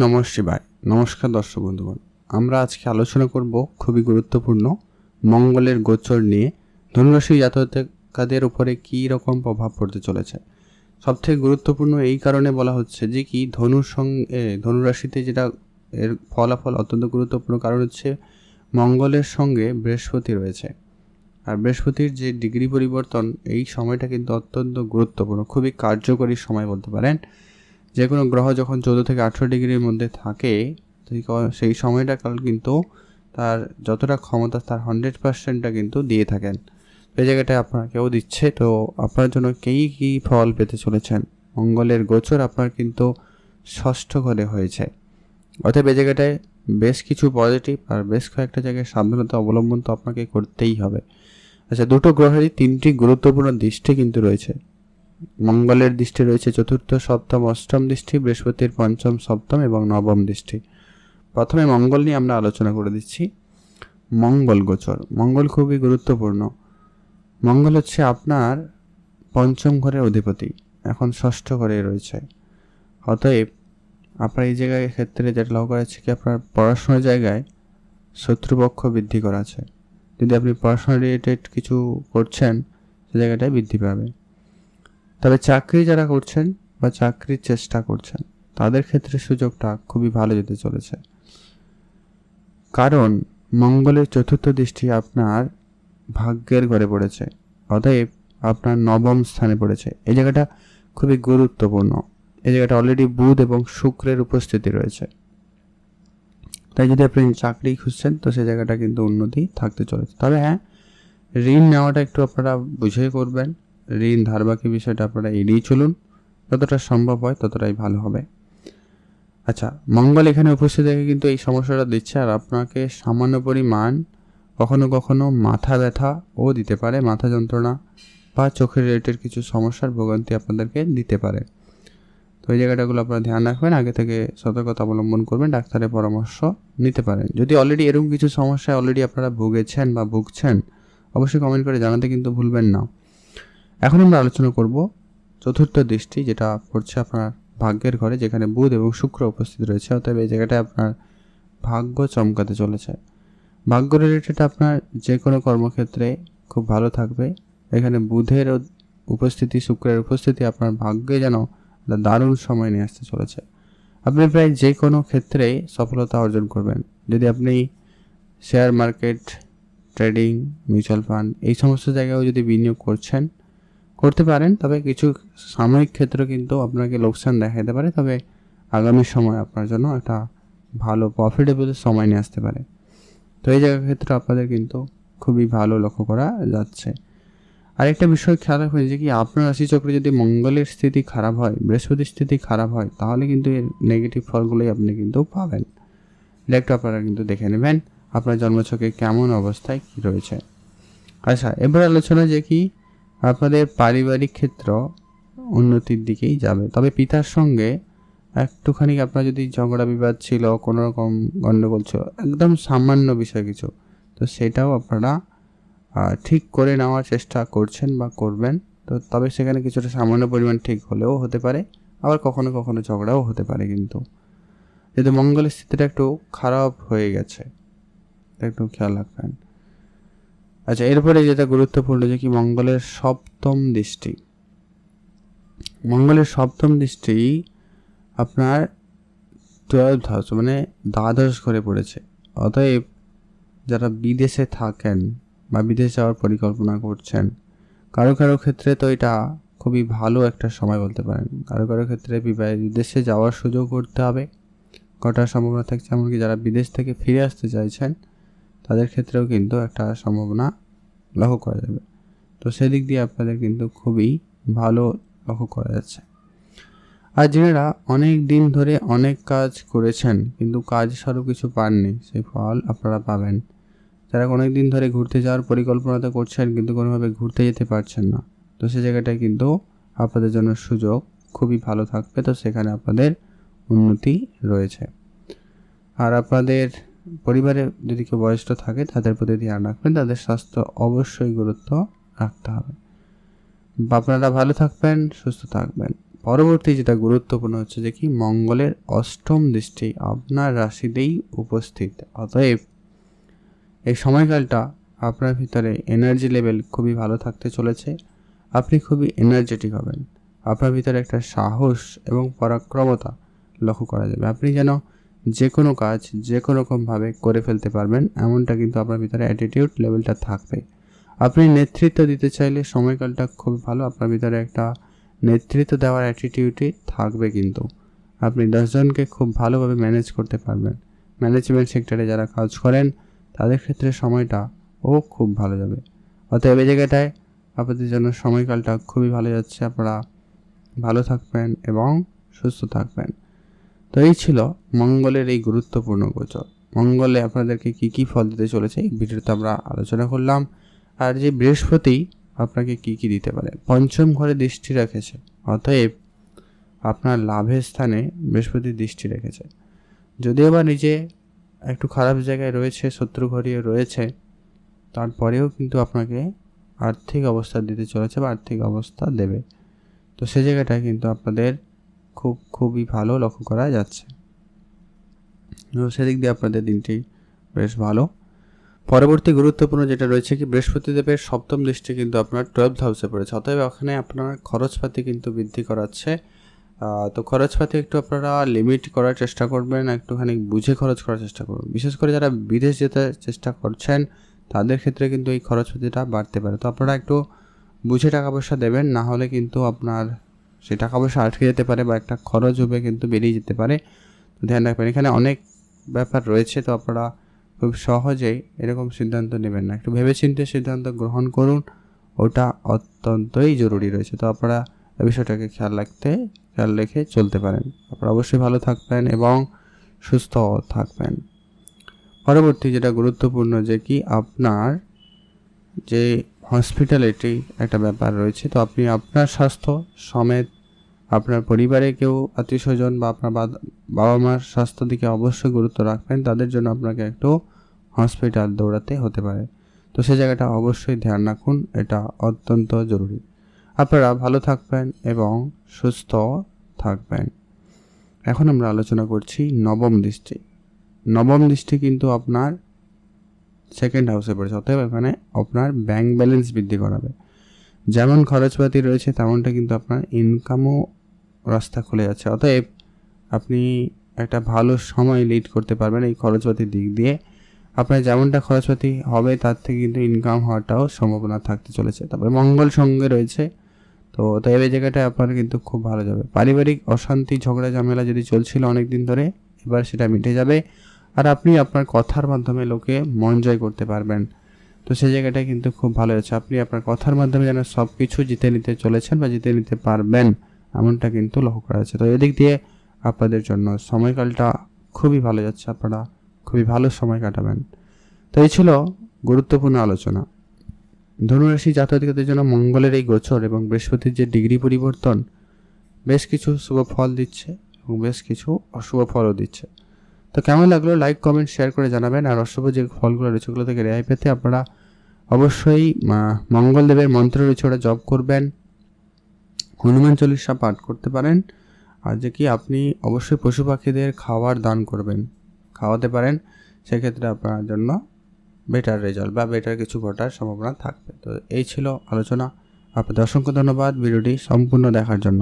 নমঃ শিবায়। নমস্কার দর্শক বন্ধুগণ। আমরা আজকে আলোচনা করব খুবই গুরুত্বপূর্ণ মঙ্গলের গোচর নিয়ে ধনুরাশি জাতকাদের উপরে কী রকম প্রভাব পড়তে চলেছে। সবথেকে গুরুত্বপূর্ণ এই কারণে বলা হচ্ছে যে কি ধনুর সঙ্গে ধনুরাশিতে যেটা এর ফলাফল অত্যন্ত গুরুত্বপূর্ণ কারণ হচ্ছে মঙ্গলের সঙ্গে বৃহস্পতি রয়েছে। আর বৃহস্পতির যে ডিগ্রি পরিবর্তন এই সময়টা কিন্তু অত্যন্ত গুরুত্বপূর্ণ, খুবই কার্যকরী সময় বলতে পারেন। যে কোনো গ্রহ যখন চোদ্দ থেকে আঠেরো ডিগ্রির মধ্যে থাকে সেই সময়টা কাল কিন্তু তার যতটা ক্ষমতা তার হান্ড্রেড পার্সেন্টটা কিন্তু দিয়ে থাকেন। এই জায়গাটায় আপনার কেউ দিচ্ছে। তো আপনার জন্য কেই কী ফল পেতে চলেছেন? মঙ্গলের গোচর আপনার কিন্তু ষষ্ঠ ঘরে হয়েছে। অতএব এই জায়গাটায় বেশ কিছু পজিটিভ আর বেশ কয়েকটা জায়গায় সাবধানতা অবলম্বন তো আপনাকে করতেই হবে। আচ্ছা দুটো গ্রহেরই তিনটি গুরুত্বপূর্ণ দৃষ্টি কিন্তু রয়েছে। মঙ্গলের দৃষ্টি রয়েছে চতুর্থ সপ্তম, অষ্টম দৃষ্টি, বৃহস্পতির পঞ্চম সপ্তম এবং নবম দৃষ্টি। প্রথমে মঙ্গল নিয়ে আমরা আলোচনা করে দিচ্ছি। মঙ্গল গোচর। মঙ্গল খুবই গুরুত্বপূর্ণ। মঙ্গল হচ্ছে আপনার পঞ্চম ঘরের অধিপতি। এখন ষষ্ঠ ঘরে রয়েছে। অতএব আপনার এই জায়গায় ক্ষেত্রে যেটা লক্ষ্য করা কি আপনার পড়াশোনার জায়গায় শত্রুপক্ষ বৃদ্ধি করা আছে। যদি আপনি পড়াশোনা রিলেটেড কিছু করছেন, সে জায়গাটায় বৃদ্ধি পাবে তবে চাকরি যারা করছেন বা চাকরির চেষ্টা করছেন, তাদের ক্ষেত্রে সুযোগটা খুবই ভালো যেতে চলেছে। কারণ মঙ্গলের চতুর্থ দৃষ্টি আপনার ভাগ্যের ঘরে পড়েছে, অতএব আপনার নবম স্থানে পড়েছে। এই জায়গাটা খুবই গুরুত্বপূর্ণ। এই জায়গাটা অলরেডি বুধ এবং শুক্রের উপস্থিতি রয়েছে। তাই যদি আপনি চাকরি খুঁজছেন, তো সেই জায়গাটা কিন্তু উন্নতি থাকতে চলেছে। তবে হ্যাঁ ঋণ নেওয়াটা একটু আপনারা বুঝে করবেন। ঋণ ধারবাকি বিষয়টা আপনারা এড়িয়ে চলুন। যতটা সম্ভব হয় ততটাই ভালো হবে। আচ্ছা মঙ্গল এখানে উপস্থিত থেকে কিন্তু এই সমস্যাটা দিচ্ছে আর আপনাকে সামান্য পরিমাণ কখনো কখনো মাথা ব্যথা ও দিতে পারে। মাথা যন্ত্রণা বা চোখের রিলেটেড কিছু সমস্যার ভোগান্তি আপনাদেরকে দিতে পারে। তো এই জায়গাটাগুলো আপনারা ধ্যান রাখবেন, আগে থেকে সতর্কতা অবলম্বন করবেন, ডাক্তারের পরামর্শ নিতে পারেন। যদি অলরেডি এরকম কিছু সমস্যায় অলরেডি আপনারা ভুগেছেন বা ভুগছেন, অবশ্যই কমেন্ট করে জানাতে কিন্তু ভুলবেন না। এখন আমরা আলোচনা করব চতুর্থ দৃষ্টি, যেটা পড়ছে আপনার ভাগ্যের ঘরে, যেখানে বুধ এবং শুক্র উপস্থিত রয়েছে। অতএব এই জায়গাটায় আপনার ভাগ্য চমকাতে চলেছে। ভাগ্য রিলেটেড আপনার যে কোনো কর্মক্ষেত্রে খুব ভালো থাকবে। এখানে বুধের উপস্থিতি, শুক্রের উপস্থিতি আপনার ভাগ্যে যেন দারুণ সময় নিয়ে আসতে চলেছে। আপনি প্রায় যে কোনো ক্ষেত্রে সফলতা অর্জন করবেন। যদি আপনি share market trading mutual fund এই সমস্ত জায়গায়ও যদি বিনিয়োগ করছেন করতে পারেন। তবে কিছু সাময়িক ক্ষেত্রে কিন্তু আপনাকে লোকসান দেখাতে পারে। তবে আগামী সময় আপনার জন্য একটা ভালো প্রফিটেবল সময় নিয়ে আসতে পারে। তো এই জায়গার ক্ষেত্রে আপনাদের কিন্তু খুবই ভালো লক্ষ্য করা যাচ্ছে। আরেকটা বিষয় খেয়াল রাখবেন যে কি, আপনার রাশিচক্রে যদি মঙ্গলের স্থিতি খারাপ হয়, বৃহস্পতির স্থিতি খারাপ হয়, তাহলে কিন্তু এর নেগেটিভ ফলগুলোই আপনি কিন্তু পাবেন। একটু আপনারা কিন্তু দেখে নেবেন আপনার জন্মছকে কেমন অবস্থায় কী রয়েছে। আচ্ছা এবার আলোচনা যে কি আপনাদের পারিবারিক ক্ষেত্র উন্নতির দিকেই যাবে। তবে পিতার সঙ্গে একটুখানি আপনার যদি ঝগড়া বিবাদ ছিল, কোনো রকম গণ্ডগোল ছিল, একদম সামান্য বিষয় কিছু, তো সেটাও আপনারা ঠিক করে নেওয়ার চেষ্টা করছেন বা করবেন। তো তবে সেখানে কিছুটা সামান্য পরিমাণ ঠিক হলেও হতে পারে, আবার কখনো কখনো ঝগড়াও হতে পারে কিন্তু। যেহেতু মঙ্গলের স্থিতিটা একটু খারাপ হয়ে গেছে একটু খেয়াল রাখবেন। আচ্ছা এরপরে যেটা গুরুত্বপূর্ণ যে কি মঙ্গলের সপ্তম দৃষ্টি। মঙ্গলের সপ্তম দৃষ্টি আপনার টুয়েলভ হাউস মানে দ্বাদশ ঘরে পড়েছে। অতএব যারা বিদেশে থাকেন বা বিদেশ যাওয়ার পরিকল্পনা করছেন, কারও কারও ক্ষেত্রে তো এটা খুবই ভালো একটা সময় বলতে পারেন। কারও কারও ক্ষেত্রে বিদেশে যাওয়ার সুযোগ করতে হবে কটার সম্ভাবনা থাকছে। এমনকি যারা বিদেশ থেকে ফিরে আসতে চাইছেন তাদের ক্ষেত্রেও কিন্তু একটা সম্ভাবনা লক্ষ্য করা যাবে। তো সেদিক দিয়ে আপনাদের কিন্তু খুবই ভালো লক্ষ্য করা যাচ্ছে। আর যারা অনেক দিন ধরে অনেক কাজ করেছেন, কিন্তু কাজ স্বরূপ কিছু পাননি। সেই ফল আপনারা পাবেন। যারা অনেক দিন ধরে ঘুরতে যাওয়ার পরিকল্পনাটা করছেন, কিন্তু কোনোভাবে ঘুরতে যেতে পারছেন না। তো সে জায়গাটায় কিন্তু আপনাদের জন্য সুযোগ খুবই ভালো থাকবে। তো সেখানে আপনাদের উন্নতি রয়েছে। আর আপনাদের পরিবারে যদি কেউ বয়স্ক থাকে, তাদের প্রতি ধ্যান রাখবেন, তাদের স্বাস্থ্য অবশ্যই গুরুত্ব রাখতে হবে। আপনারা ভালো থাকবেন, সুস্থ থাকবেন। পরবর্তী যেটা গুরুত্বপূর্ণ হচ্ছে যে কি, মঙ্গলের অষ্টম দৃষ্টি আপনার রাশিতেই উপস্থিত। অতএব এই সময়কালটা আপনার ভিতরে এনার্জি লেভেল খুবই ভালো থাকতে চলেছে। আপনি খুবই এনার্জেটিক হবেন। আপনার ভিতরে একটা সাহস এবং পরাক্রমতা লক্ষ্য করা যাবে। আপনি যেন যে কোনো কাজ যে কোনো রকমভাবে করে ফেলতে পারবেন, এমনটা কিন্তু আপনার ভিতরে অ্যাটিটিউড লেভেলটা থাকবে। আপনি নেতৃত্ব দিতে চাইলে সময়কালটা খুব ভালো, আপনার ভিতরে একটা নেতৃত্ব দেওয়ার অ্যাটিটিউডই থাকবে কিন্তু। আপনি দশজনকে খুব ভালোভাবে ম্যানেজ করতে পারবেন। ম্যানেজমেন্ট সেক্টরে যারা কাজ করেন, তাদের ক্ষেত্রে সময়টা ও খুব ভালো যাবে। অতএব এই জায়গাটায় আপনাদের জন্য সময়কালটা খুবই ভালো যাচ্ছে। আপনারা ভালো থাকবেন এবং সুস্থ থাকবেন। তো এই ছিল মঙ্গলের এই গুরুত্বপূর্ণ গোচর। মঙ্গলে আপনাদেরকে কি কি ফল দিতে চলেছে এই ভিডিওতে আমরা আলোচনা করলাম। আর যে বৃহস্পতি আপনাকে কি কি দিতে পারে? পঞ্চম ঘরে দৃষ্টি রেখেছে, অতএব আপনার লাভের স্থানে বৃহস্পতি দৃষ্টি রেখেছে। যদিও বা নিজে একটু খারাপ জায়গায় রয়েছে, শত্রু ঘরিয়ে রয়েছে, তারপরেও কিন্তু আপনাকে আর্থিক অবস্থা দিতে চলেছে বা আর্থিক অবস্থা দেবে। তো সে জায়গাটায় কিন্তু আপনাদের খুব, খুবই ভালো লক্ষ্য করা যাচ্ছে। তো সেদিক দিয়ে আপনাদের দিনটি বেশ ভালো। পরবর্তী গুরুত্বপূর্ণ যেটা রয়েছে কি, বৃহস্পতিদেবের সপ্তম দৃষ্টি কিন্তু আপনার টুয়েলভ হাউসে পড়েছে। অতএব ওখানে আপনার খরচপাতি কিন্তু বৃদ্ধি করাচ্ছে। তো খরচপাতি একটু আপনারা লিমিট করার চেষ্টা করবেন, একটুখানি বুঝে খরচ করার চেষ্টা করবেন বিশেষ করে যারা বিদেশ যেতে চেষ্টা করছেন, তাদের ক্ষেত্রে কিন্তু এই খরচপাতিটা বাড়তে পারে। তো আপনারা একটু বুঝে টাকা পয়সা দেবেন, না হলে কিন্তু আপনার সেই টাকা পয়সা আটকে যেতে পারে বা একটা খরচ হবে কিন্তু বেরিয়ে যেতে পারে। ধ্যান রাখবেন, এখানে অনেক ব্যাপার রয়েছে তো আপনারা খুব সহজেই এরকম সিদ্ধান্ত নেবেন না। একটু ভেবেচিন্তে সিদ্ধান্ত গ্রহণ করুন, ওটা অত্যন্তই জরুরি রয়েছে। তো আপনারা বিষয়টাকে খেয়াল রাখতে, খেয়াল রেখে চলতে পারেন। আপনারা অবশ্যই ভালো থাকবেন এবং সুস্থ থাকবেন। পরবর্তী যেটা গুরুত্বপূর্ণ যে কি, আপনার যে হসপিটালিটি একটা ব্যাপার রয়েছে। তো আপনি আপনার স্বাস্থ্য সমেত আপনার পরিবারে কেউ আত্মীয় স্বজন বা আপনার বাবা মার স্বাস্থ্য দিকে অবশ্যই গুরুত্ব রাখবেন। তাদের জন্য আপনাকে একটু হসপিটাল দৌড়াতে হতে পারে। তো সে জায়গাটা অবশ্যই ধ্যান রাখুন, এটা অত্যন্ত জরুরি। আপনারা ভালো থাকবেন এবং সুস্থ থাকবেন। এখন আমরা আলোচনা করছি নবম দৃষ্টি। নবম দৃষ্টি কিন্তু আপনার সেকেন্ড হাউসে পড়েছে। অতএব এখানে আপনার ব্যাংক ব্যালেন্স বৃদ্ধি করাবে। যেমন খরচপাতি রয়েছে, তেমনটা কিন্তু আপনার ইনকামও রাস্তা খুলে যাচ্ছে। অতএব আপনি একটা ভালো সময় লিড করতে পারবেন এই খরচপাতির দিক দিয়ে। আপনার যেমনটা খরচপাতি হবে, তার থেকে কিন্তু ইনকাম হওয়াটাও সম্ভাবনা থাকতে চলেছে। তারপরে মঙ্গল সঙ্গে রয়েছে। তো তাই এই জায়গাটায় আপনার কিন্তু খুব ভালো যাবে। পারিবারিক অশান্তি, ঝগড়া, ঝামেলা যদি চলছিল অনেক দিন ধরে, এবার সেটা মিটে যাবে। আর আপনি আপনার কথার মাধ্যমে লোকে মন জয় করতে পারবেন। তো সেই জায়গাটায় কিন্তু খুব ভালো হয়েছে। আপনি আপনার কথার মাধ্যমে যেন সব কিছু জিতে নিতে চলেছেন বা জিতে নিতে পারবেন, এমনটা কিন্তু লক্ষ্য করা যাচ্ছে। তো এদিক দিয়ে আপনাদের জন্য সময়কালটা খুবই ভালো যাচ্ছে। আপনারা খুবই ভালো সময় কাটাবেন। তো এই ছিল গুরুত্বপূর্ণ আলোচনা। ধনুরাশি জাতকদের জন্য মঙ্গলের এই গোচর এবং বৃহস্পতির যে ডিগ্রি পরিবর্তন, বেশ কিছু শুভ ফল দিচ্ছে এবং বেশ কিছু অশুভ ফলও দিচ্ছে। তো কেমন লাগল? লাইক কমেন্ট শেয়ার করে জানাবেন। আর অশুভ যে ফলগুলো রয়েছে, ওগুলো থেকে রেহাই পেতে আপনারা অবশ্যই মঙ্গলদেবের মন্ত্র রয়েছে ওটা জব করবেন। হনুমান চল্লিশা পাঠ করতে পারেন। আর যে কি, আপনি অবশ্যই পশু পাখিদের খাওয়ার দান করবেন, খাওয়াতে পারেন। সেক্ষেত্রে আপনার জন্য বেটার রেজাল্ট বা বেটার কিছু ঘটার সম্ভাবনা থাকবে। তো এই ছিল আলোচনা। আপনাদের অসংখ্য ধন্যবাদ ভিডিওটি সম্পূর্ণ দেখার জন্য।